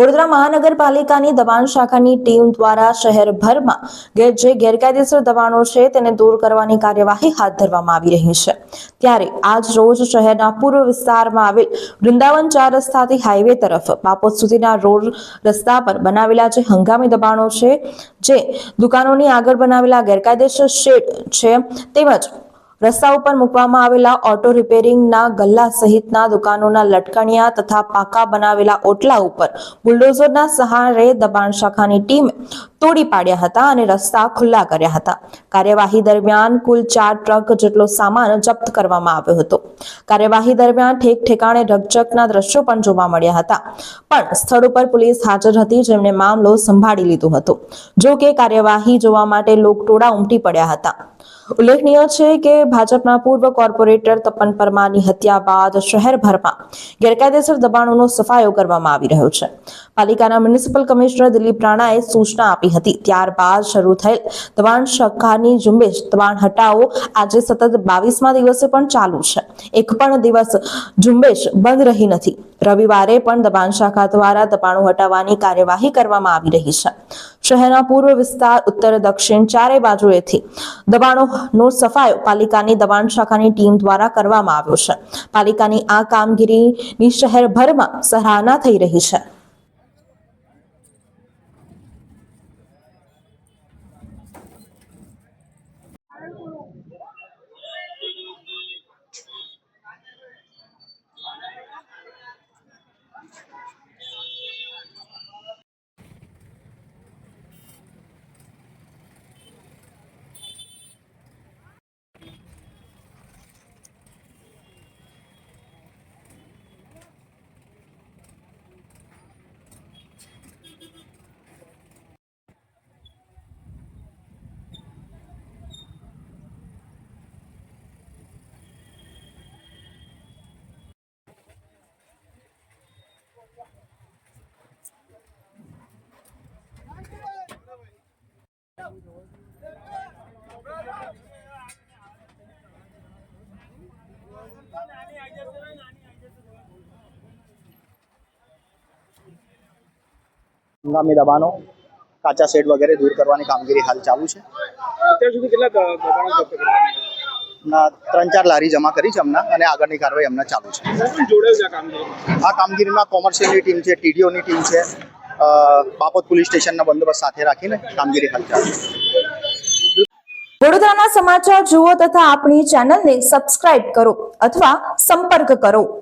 વડોદરા મહાનગરપાલિકાની દબાણ શાખાની ટીમ દ્વારા શહેરભરમાં જે ગેરકાયદેસર દબાણો છે તેને દૂર કરવાની કાર્યવાહી હાથ ધરવામાં આવી રહી છે. ત્યારે આજ રોજ શહેરના પૂર્વ વિસ્તારમાં આવેલ વૃંદાવન ચાર રસ્તાથી હાઈવે તરફ બાપોત સુધીના રોડ રસ્તા પર બનાવેલા જે હંગામી દબાણો છે, જે દુકાનોની આગળ બનાવેલા ગેરકાયદેસર શેડ છે, તેમજ રસ્તા ઉપર મૂકવામાં આવેલા ઓટો રિપેરિંગના ગલ્લા સહિતના દુકાનોના લટકણિયા તથા પાકા બનાવેલા ઓટલા ઉપર બુલડોઝરના સહારે દબાણ શાખાની ટીમે તોડી પાડ્યા હતા અને રસ્તા ખુલ્લા કર્યા હતા. કાર્યવાહી દરમિયાન કુલ ચાર ટ્રક જેટલો સામાન જપ્ત કરવામાં આવ્યો હતો. કાર્યવાહી દરમિયાન ઠેક ઠેકાણે રકજકના દ્રશ્યો પણ જોવા મળ્યા હતા. પણ સ્થળ ઉપર પોલીસ હાજર હતી જેમણે મામલો સંભાળી લીધો હતો. જો કે કાર્યવાહી જોવા માટે લોકટોળા ઉમટી પડ્યા હતા. ઉલ્લેખનીય છે કે ભાજપના પૂર્વ કોર્પોરેટર તપન પરમારની હત્યા બાદ શહેરભરમાં ગેરકાયદેસર દબાણોનો સફાયો કરવામાં આવી રહ્યો છે. પાલિકાના મ્યુનિસિપલ કમિશનર દિલીપ રાણાએ સૂચના આપી હતી. ત્યારબાદ શરૂ થયેલ દબાણ સરકારની ઝુંબેશ, દબાણ હટાવો આજે સતત બાવીસમા દિવસે પણ ચાલુ છે. એક પણ દિવસ ઝુંબેશ બંધ રહી નથી. રવિવારે પણ દબાણ શાખા દ્વારા દબાણો હટાવવાની કાર્યવાહી કરવામાં આવી રહી છે. શહેરના પૂર્વ વિસ્તાર, ઉત્તર, દક્ષિણ ચારે બાજુએથી દબાણોનો સફાયો પાલિકાની દબાણ શાખાની ટીમ દ્વારા કરવામાં આવ્યો છે. પાલિકાની આ કામગીરીની શહેરભરમાં સરાહના થઈ રહી છે. હંગામી દબાણો કાચા શેડ વગેરે દૂર કરવાની કામગીરી હાલ ચાલુ છે. અત્યાર સુધી કેટલા દબાણો ત્રણ ચાર લારી જમા કરી છે હમણાં અને આગળની કાર્યવાહી હમણાં ચાલુ છે. આ કામગીરીમાં કોમર્શિયલની ટીમ છે ટીડીઓની ટીમ છે બાપોદ પોલીસ સ્ટેશનના બંદોબસ્ત સાથે રાખીને કામગીરી હાથ ચાલુ વડોદરાના સમાચાર જુઓ તથા આપણી ચેનલને સબસ્ક્રાઇબ કરો અથવા સંપર્ક કરો.